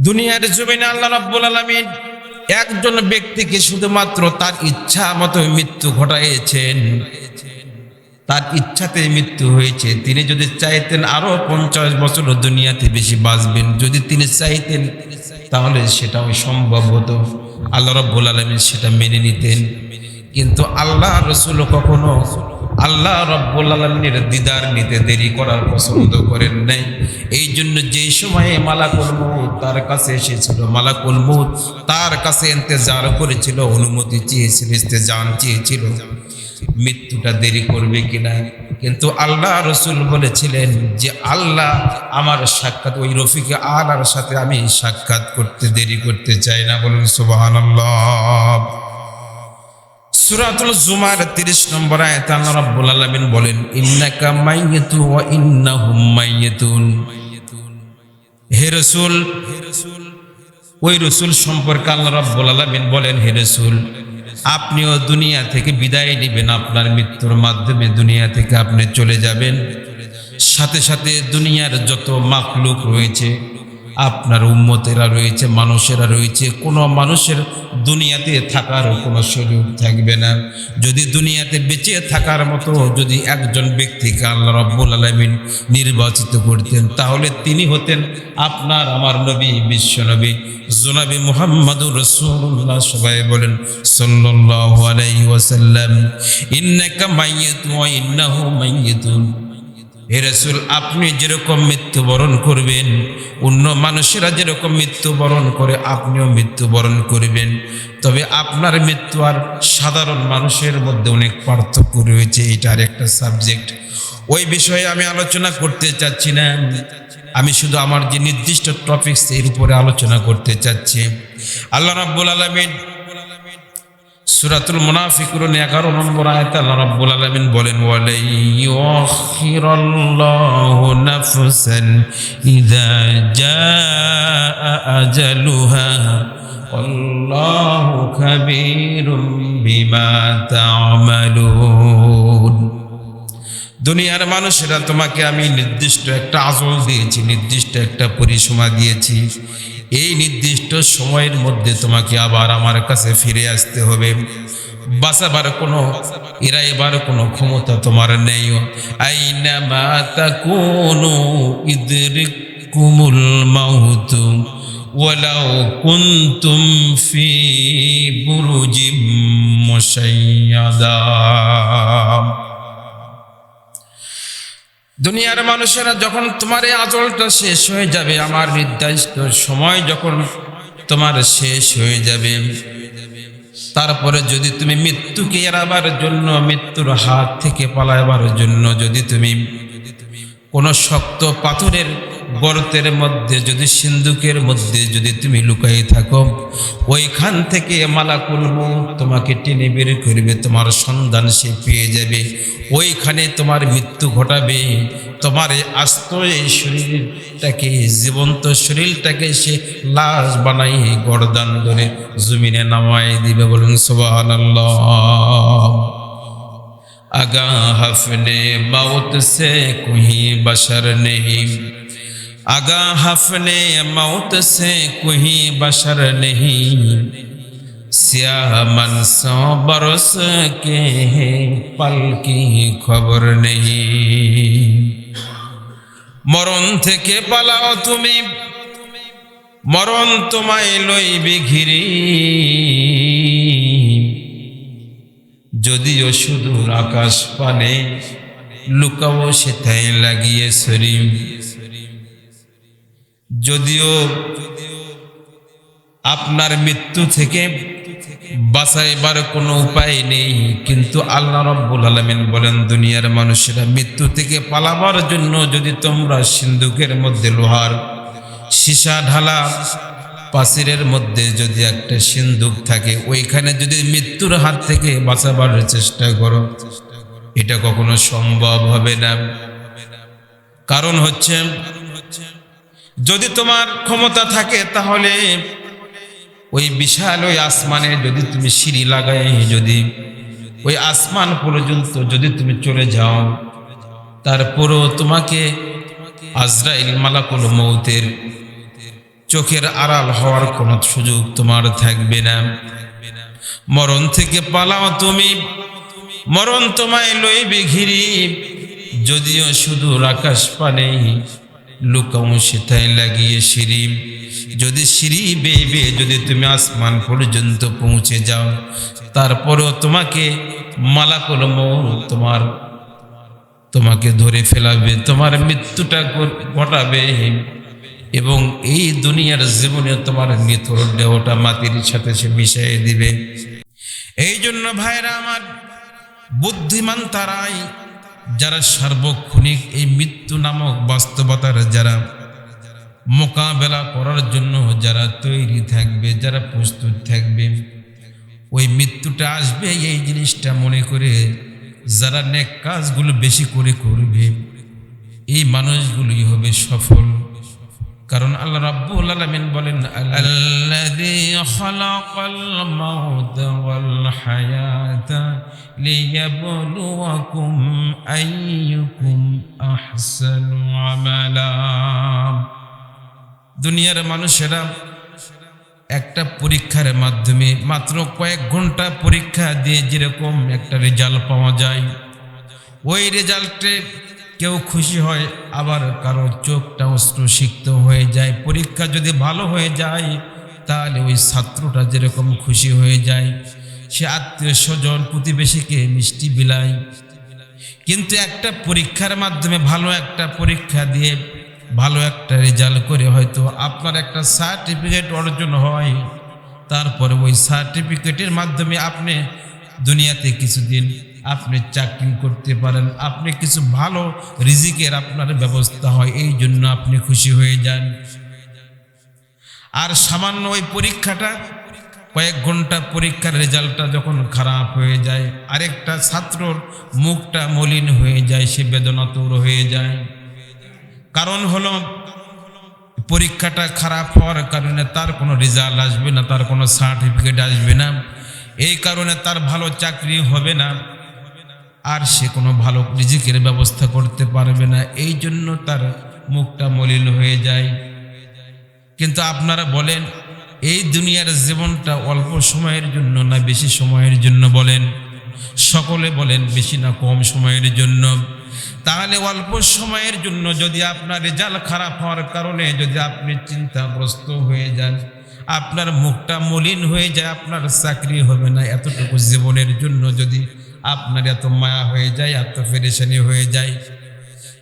দুনিয়ার জমিনে আল্লাহ রাব্বুল আলামিন একজন ব্যক্তিকে শুধুমাত্র তার ইচ্ছা মতো মৃত্যু ঘটাইয়েছেন। তার ইচ্ছাতে মৃত্যু হয়েছে। তিনি যদি চাইতেন আরও পঞ্চাশ বছর দুনিয়াতে বেশি বাঁচবেন। যদি তিনি চাইতেন, তাহলে সেটাও সম্ভব হতো। আল্লাহ রব্বুল আলমিন সেটা মেনে নিতেন। কিন্তু আল্লাহ রসুল কখনো আল্লাহ রব্বুল আলমিনের দিদার নিতে দেরি করার পছন্দ করেন নাই। এই জন্য যেই সময়ে মালাকুল মৌত তার কাছে এসেছিল, মালাকুল মৌত তার কাছে ইন্তেজার করেছিল, অনুমতি চেয়েছিল, ইস্তেজান চেয়েছিল, মৃত্যুটা দেরি করবে কিনা কিন্তু আল্লাহ রসুল বলেছিলেন যে, আল্লাহ আমার সাক্ষাৎ, ওই রফিকে আলার সাথে আমি সাক্ষাৎ করতে দেরি করতে চাই না। বলুন সুবাহান সুরাতুল জুমার 30 নম্বর আয়াতে আল্লাহ রাব্বুল আলামিন বলেন, ইন্নাকা মাইয়াতু ওয়া ইন্নাহুম মাইয়াতুন। হে রাসূল, ওই রসুল সম্পর্কে আল্লাহ রাব্বুল আলামিন বলেন, হে রাসূল, আপনিও দুনিয়া থেকে বিদায় নেবেন, আপনার মৃত্যুর মাধ্যমে দুনিয়া থেকে আপনি চলে যাবেন। সাথে সাথে দুনিয়ার যত মাকলুক রয়েছে আপনার উম্মতেরা রয়েছে, মানুষেরা রয়েছে, কোনো মানুষের দুনিয়াতে থাকার কোনো সুযোগ থাকবে না। যদি দুনিয়াতে বেঁচে থাকার মতো যদি একজন ব্যক্তিকে আল্লাহ রব্বুল আলমিন নির্বাচিত করতেন, তাহলে তিনি হতেন আপনার আমার নবী, বিশ্ব নবী। জোনাবি মুহাম্মাদুর রসুল্লাহ সবাই বলেন, সাল্লাল্লাহু আলাইহি ওয়াসাল্লাম, ইন্নাকা মাইয়াতুন ওয়া ইন্নাহু মাইয়াতুন। হে রসুল, আপনি যেরকম মৃত্যুবরণ করবেন, অন্য মানুষেরা যেরকম মৃত্যুবরণ করে, আপনিও মৃত্যুবরণ করবেন। তবে আপনার মৃত্যু আর সাধারণ মানুষের মধ্যে অনেক পার্থক্য রয়েছে, এটার একটা সাবজেক্ট ওই বিষয়ে আমি আলোচনা করতে চাচ্ছি না। আমি শুধু আমার যে নির্দিষ্ট টপিকস এর উপরে আলোচনা করতে চাচ্ছি। আল্লাহ রাব্বুল আলামিন সুরাতুল মুনাফিকুন এগারো নম্বর আয়াত আল্লাহ রাব্বুল আলামিন বলেন, ওয়ালাই ইউখিরাল্লাহু নাফসান ইযা জাআ আজালুহা আল্লাহু খাবীরুম বিমা তা'মালুন। দুনিয়ার মানুষেরা তোমাকে আমি নির্দিষ্ট একটা আজল দিয়েছি, নির্দিষ্ট একটা পরিসীমা দিয়েছি। এই নির্দিষ্ট সময়ের মধ্যে তোমাকে আবার আমার কাছে ফিরে আসতে হবে। বাঁচাবার কোনো এরা এবার কোনো ক্ষমতা তোমার নেই। আইনা মাতা কোনো ইদরিক কুমুল মাহুতু ওয়ালাউ কুনতুম ফি বুরুজিম মুশাইয়াদা। দুনিয়ার মানুষেরা যখন তোমার এই আজলটা শেষ হয়ে যাবে, আমার নির্দিষ্ট সময় যখন তোমার শেষ হয়ে যাবে, তারপরে যদি তুমি মৃত্যুকে এড়াবার জন্য, মৃত্যুর হাত থেকে পালাবার জন্য যদি তুমি কোনো শক্ত পাথরের গর্তের মধ্যে, যদি সিন্ধুকের মধ্যে যদি তুমি লুকাই থাকো, ওইখান থেকে মালাকুল মৌত তোমাকে টেনে বের করবে, তোমার সন্ধান সে পেয়ে যাবে। ওইখানে তোমার মৃত্যু ঘটাবে। তোমার আস্ত এই শরীরটাকে, জীবন্ত শরীরটাকে সে লাশ বানাই গরদান ধরে জমিনে নামাই দিবে বলুন সোবাহ আগা হাফনে মাউত সে কুহি বশর নেই। आगा हफने मौत से कोई बशर नहीं स्याह मन सौ बरस के पल की খবর নেই মরণ থেকে পালাও তুমি মরণ তোমায় লইবে ঘিরি যদিও সুদূর আকাশ পানে লুকাও সেথায় লাগিয়ে শরীর যদিও আপনার মৃত্যু থেকে বাঁচাইবার কোনো উপায় নেই, কিন্তু আল্লাহ রব্বুল আলমিন বলেন, দুনিয়ার মানুষেরা মৃত্যু থেকে পালাবার জন্য যদি তোমরা সিন্ধুকের মধ্যে লোহার সীসা ঢালা পাচিরের মধ্যে যদি একটা সিন্ধুক থাকে, ওইখানে যদি মৃত্যুর হাত থেকে বাঁচাবার চেষ্টা করো, এটা কখনো সম্ভব হবে না। কারণ হচ্ছে যদি তোমার ক্ষমতা থাকে তাহলে ওই বিশাল ওই আসমানে যদি তুমি সিঁড়ি লাগাই, যদি ওই আসমান পর্যন্ত যদি তুমি চলে যাও, তারপরও তোমাকে আজরাইল মালাকুল মৌতের চোখের আড়াল হওয়ার কোনো সুযোগ তোমার থাকবে না। মরণ থেকে পালাও তুমি, মরণ তোমায় লইবে ঘিরি, যদিও শুধু আকাশ পানে লুকাও সেটাই লাগিয়ে সিঁড়ি যদি সিঁড়ি বেয়ে বেয়ে যদি তুমি আসমান পর্যন্ত পৌঁছে যাও, তারপরেও তোমাকে মালাকুল তোমার, তোমাকে ধরে ফেলাবে, তোমার মৃত্যুটা ঘটাবে। এবং এই দুনিয়ার জীবনে তোমার মৃত্যুর দেহটা মাটির সাথে সে মিশিয়ে দিবে। এই জন্য ভাইরা আমার বুদ্ধিমান তারাই যারা সার্বক্ষণিক এই মৃত্যু নামক বাস্তবতার যারা মোকাবেলা করার জন্য যারা তৈরি থাকবে, যারা প্রস্তুত থাকবে, ওই মৃত্যুটা আসবে। এই জিনিসটা মনে করে যারা নেক কাজগুলো বেশি করে করবে, এই মানুষগুলোই হবে সফল। কারণ আল্লাহ রাব্বুল আলামিন বলেন, আল্লাযী খালাকাল মাউতা ওয়াল হায়াতা লিয়াবলুয়াকুম আইয়ুকুম আহসানু আমালা. দুনিয়ার মানুষেরা একটা পরীক্ষার মাধ্যমে মাত্র কয়েক ঘণ্টা পরীক্ষা দিয়ে যেরকম একটা রেজাল্ট পাওয়া যায়, ওই রেজাল্টে কেউ খুশি হয়, আবার কারও চোখটা অস্ত্রসিক্ত হয়ে যায়। পরীক্ষা যদি ভালো হয়ে যায়, তাহলে ওই ছাত্রটা যেরকম খুশি হয়ে যায়, সে আত্মীয় স্বজন, প্রতিবেশীকে মিষ্টি বিলায়। কিন্তু একটা পরীক্ষার মাধ্যমে ভালো একটা পরীক্ষা দিয়ে ভালো একটা রেজাল্ট করে হয়তো আপনার একটা সার্টিফিকেট অর্জন হয়, তারপরে ওই সার্টিফিকেটের মাধ্যমে আপনি দুনিয়াতে কিছুদিন আপনি চাকরি করতে পারেন, আপনি কিছু ভালো রিজিকের আপনার ব্যবস্থা হয়, এই জন্য আপনি খুশি হয়ে যান। আর সামান্য ওই পরীক্ষাটা, কয়েক ঘণ্টা পরীক্ষার রেজাল্টটা যখন খারাপ হয়ে যায়, আরেকটা ছাত্রর মুখটা মলিন হয়ে যায়, সে বেদনা বেদনাতুর হয়ে যায়। কারণ হলো, পরীক্ষাটা খারাপ হওয়ার কারণে তার কোনো রেজাল্ট আসবে না, তার কোনো সার্টিফিকেট আসবে না। এই কারণে তার ভালো চাকরি হবে না। আর সে কোনো ভালো রিজিকের ব্যবস্থা করতে পারবে না। এই জন্য তার মুখটা মলিন হয়ে যায়। কিন্তু আপনারা বলেন, এই দুনিয়ার জীবনটা অল্প সময়ের জন্য না বেশি সময়ের জন্য বলেন? সকলে বলেন বেশি না কম সময়ের জন্য। তাহলে অল্প সময়ের জন্য যদি আপনার রেজাল্ট খারাপ হওয়ার কারণে যদি আপনি চিন্তাগ্রস্ত হয়ে যান, আপনার মুখটা মলিন হয়ে যায়, আপনার চাকরি হবে না। এতটুকু জীবনের জন্য যদি আপনার এত মায়া হয়ে যায়, এত ফেরেশানি হয়ে যায়।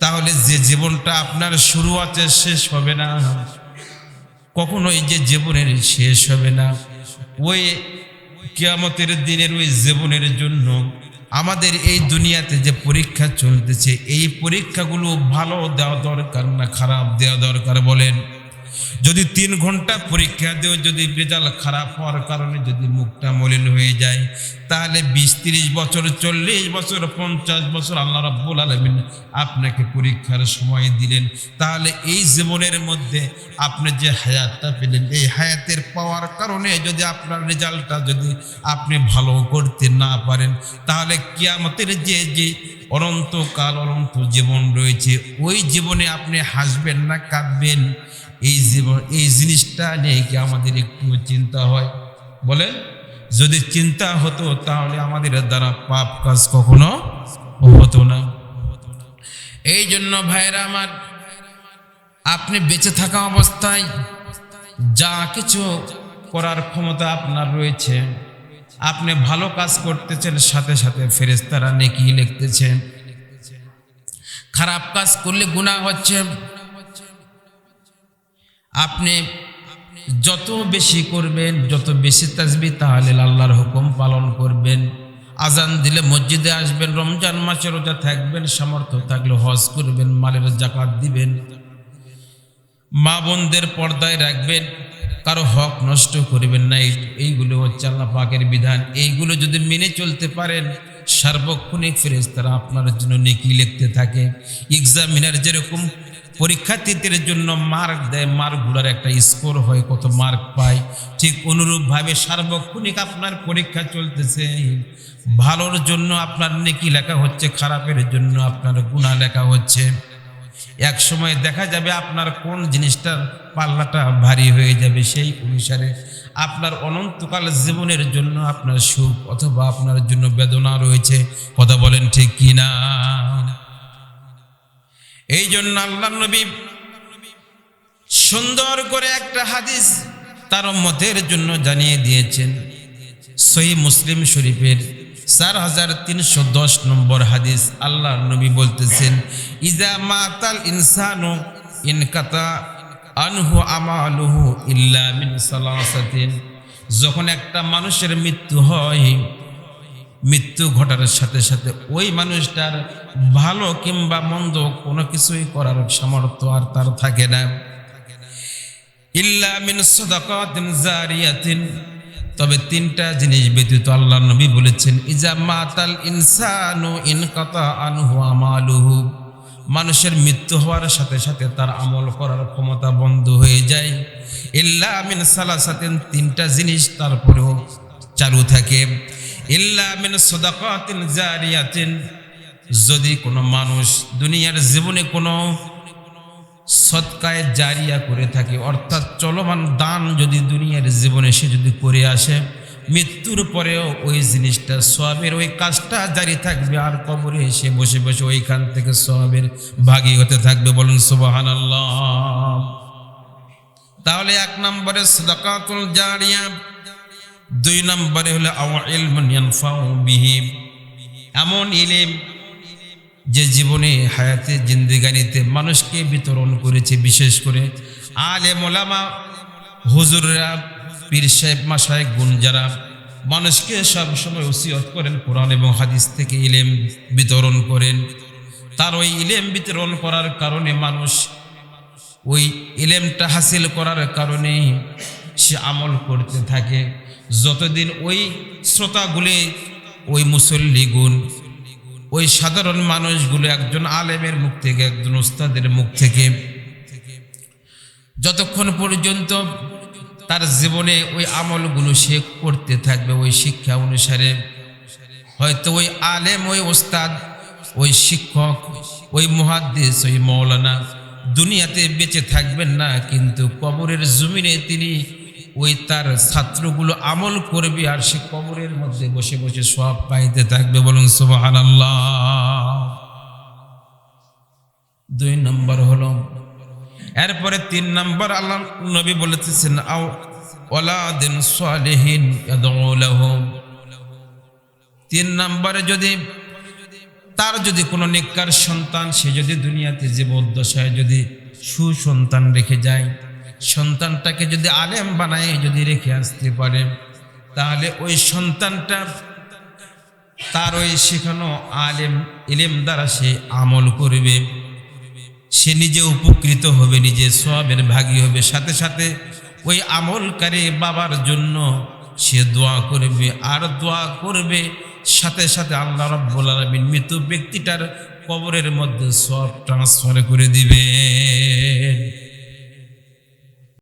তাহলে যে জীবনটা আপনার শুরু আছে, শেষ হবে না। কখনোই যে জীবনের শেষ হবে না। ওই কিয়ামতের দিনের ওই জীবনের জন্য আমাদের এই দুনিয়াতে যে পরীক্ষা চলতেছে, এই পরীক্ষাগুলো ভালো দেওয়া দরকার না, খারাপ দেওয়া দরকার বলেন। যদি তিন ঘণ্টা পরীক্ষা দিয়েও যদি রেজাল্ট খারাপ হওয়ার কারণে যদি মুখটা মলিন হয়ে যায়, তাহলে বিশ, তিরিশ বছর, চল্লিশ বছর, পঞ্চাশ বছর আল্লাহ রাব্বুল আলমিন আপনাকে পরীক্ষার সময় দিলেন। তাহলে এই জীবনের মধ্যে আপনি যে হায়াতটা পেলেন, এই হায়াতের পাওয়ার কারণে যদি আপনার রেজাল্টটা যদি আপনি ভালো করতে না পারেন, তাহলে কিয়ামতের যে যে অনন্তকাল, অনন্ত জীবন রয়েছে, ওই জীবনে আপনি হাসবেন না, কাঁদবেন। এই জীবন, এই জিনিসটা নিয়ে কি আমাদের একটু চিন্তা হয়? বলেন, যদি চিন্তা হতো তাহলে আমাদের দ্বারা পাপ কাজ কখনো হতো না। এই জন্য ভাইরা আমার, আপনি বেঁচে থাকা অবস্থায় যা কিছু করার ক্ষমতা আপনার রয়েছে, আপনি ভালো কাজ করতেছেন, সাথে সাথে ফেরেস্তারা নেকি লিখতেছেন। খারাপ কাজ করলে গুণা হচ্ছে আপনি যত বেশি করবেন, যত বেশি তাজবি, তাহলে আল্লাহর হুকুম পালন করবেন। আজান দিলে মসজিদে আসবেন, রমজান মাসে রোজা থাকবেন, সামর্থ্য থাকলে হজ করবেন, মালের জাকাত দিবেন। মা বোনদের পর্দায় রাখবেন, কারও হক নষ্ট করবেন না। এই- এইগুলো হচ্ছে আল্লাহ পাকের বিধান। এইগুলো যদি মেনে চলতে পারেন, সার্বক্ষণিক ফেরেস্তারা আপনার জন্য নেকি লিখতে থাকে। এক্সামিনার যেরকম পরীক্ষার্থীদের জন্য মার্ক দেয় মার্কগুলোর একটা স্কোর হয়, কত মার্ক পায়। ঠিক অনুরূপভাবে সার্বক্ষণিক আপনার পরীক্ষা চলতেছে। ভালোর জন্য আপনার নেকি লেখা হচ্ছে, খারাপের জন্য আপনার গুণা লেখা হচ্ছে। এক সময় দেখা যাবে আপনার কোন জিনিসটার পাল্লাটা ভারী হয়ে যাবে সেই অনুসারে আপনার অনন্তকাল জীবনের জন্য আপনার সুখ অথবা আপনার জন্য বেদনা রয়েছে। কথা বলেন ঠিক কি না এই জন্য আল্লাহ নবী সুন্দর করে একটা হাদিস তার মতের জন্য জানিয়ে দিয়েছেন। সহি মুসলিম শরীফের চার হাজার তিনশো দশ নম্বর হাদিস আল্লাহ নবী বলতেছেন, ইজা মাতাল ইনসানু ইনকাতা আনহু আমালুহু ইল্লা মিন সালাসাতিন। যখন একটা মানুষের মৃত্যু হয় মৃত্যু ঘটার সাথে সাথে ওই মানুষটার ভালো কিংবা মন্দ কোনো কিছুই করার সামর্থ্য আর তার থাকে না। ইল্লা মিন সাদাকাতিন জারিয়াতিন। তবে তিনটা জিনিস ব্যতীত আল্লাহ নবী বলেছেন, ইজা মাতাল ইনসানু ইনকাতা আনহু আমালুহু। মানুষের মৃত্যু হওয়ার সাথে সাথে তার আমল করার ক্ষমতা বন্ধ হয়ে যায়। ইল্লা মিন সালাসাতিন, তিনটা জিনিস তারপরেও চালু থাকে। যদি কোনো মানুষ দুনিয়ার জীবনে কোনো সৎকায় জারিয়া করে থাকে, অর্থাৎ চলমান দান যদি দুনিয়ার জীবনে সে যদি করে আসে, মৃত্যুর পরেও ওই জিনিসটা সবের ওই কাজটা জারি থাকবে, আর কবরে এসে বসে বসে ওইখান থেকে সবের ভাগী হতে থাকবে বলুন সুবাহান তাহলে এক নম্বরে সদাকাতুল জারিয়া দুই নম্বরে হলো এমন ইলিম যে জীবনে, হায়াতে, জিন্দিগানিতে মানুষকে বিতরণ করেছে। বিশেষ করে আলে মোলামা হুজুররা, পীর সাহেব মাসায় গুণ যারা মানুষকে সবসময় ওসিয়ত করেন কোরআন এবং হাদিস থেকে ইলেম বিতরণ করেন। তার ওই ইলেম বিতরণ করার কারণে মানুষ ওই ইলেমটা হাসিল করার কারণে সে আমল করতে থাকে। যতদিন ওই শ্রোতাগুলি, ওই মুসল্লি গুণ ওই সাধারণ মানুষগুলো একজন আলেমের মুখ থেকে, একজন ওস্তাদের মুখ থেকে, যতক্ষণ পর্যন্ত তার জীবনে ওই আমলগুলো সে করতে থাকবে, ওই শিক্ষা অনুসারে, হয়তো ওই আলেম, ওই ওস্তাদ ওই শিক্ষক, ওই মহাদ্দেশ ওই মৌলানা দুনিয়াতে বেঁচে থাকবেন না, কিন্তু কবরের জমিনে তিনি ওই তার ছাত্রগুলো আমল করবে আর সে কবরের মধ্যে বসে বসে সব পাইতে থাকবে বলুন সুবাহান দুই নম্বর হলো, এরপরে তিন নম্বর আল্লাহ নবী বলেছেন তিন নম্বরে যদি তার যদি কোনো নিকার সন্তান, সে যদি দুনিয়াতে জীবদ্দশায় যদি সুসন্তান রেখে যায় সন্তানটাকে যদি আলেম বানায়, যদি রেখে আসতে পারে, তাহলে ওই সন্তানটা তার ওই শেখানো আলেম, ইলেম দ্বারা সে আমল করবে। সে নিজে উপকৃত হবে, নিজে সবের ভাগী হবে। সাথে সাথে ওই আমলকারী বাবার জন্য সে দোয়া করবে, আর দোয়া করবে সাথে সাথে আল্লাহ রব্বুল আলমিন মৃত ব্যক্তিটার কবরের মধ্যে সব ট্রান্সফার করে দিবে